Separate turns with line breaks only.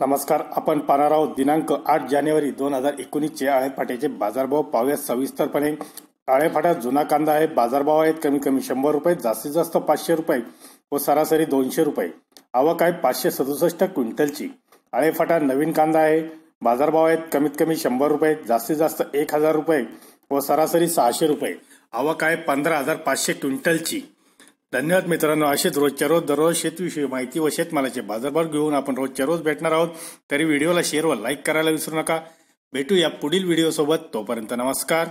नमस्कार. आपण पाहणार आहोत दिनांक आठ जानेवारी दोन हजार एकोणीसचे आळेफाट्याचे बाजारभाव पाहूया सविस्तरपणे. आळेफाट्यात जुना कांदा आहे. बाजारभाव आहेत कमी कमी शंभर रुपये जास्तीत जास्त पाचशे रुपये व सरासरी दोनशे रुपये. आवक आहे पाचशे सदुसष्ट क्विंटलची. आळेफाटा नवीन कांदा आहे. बाजारभाव आहेत कमीत कमी शंभर रुपये जास्तीत जास्त एक हजार रुपये व सरासरी सहाशे रुपये. आवक आहे पंधरा हजार पाचशे क्विंटलची. धन्यवाद मित्रांनो. असेच रोजच्या रोज दररोज शेतविषयी माहिती व शेतमालाचे बाजारभाव घेऊन आपण रोजच्या रोज भेटणार आहोत. तरी व्हिडिओला शेअर व लाईक करायला विसरू नका. भेटूया पुढील व्हिडिओसोबत. तोपर्यंत नमस्कार.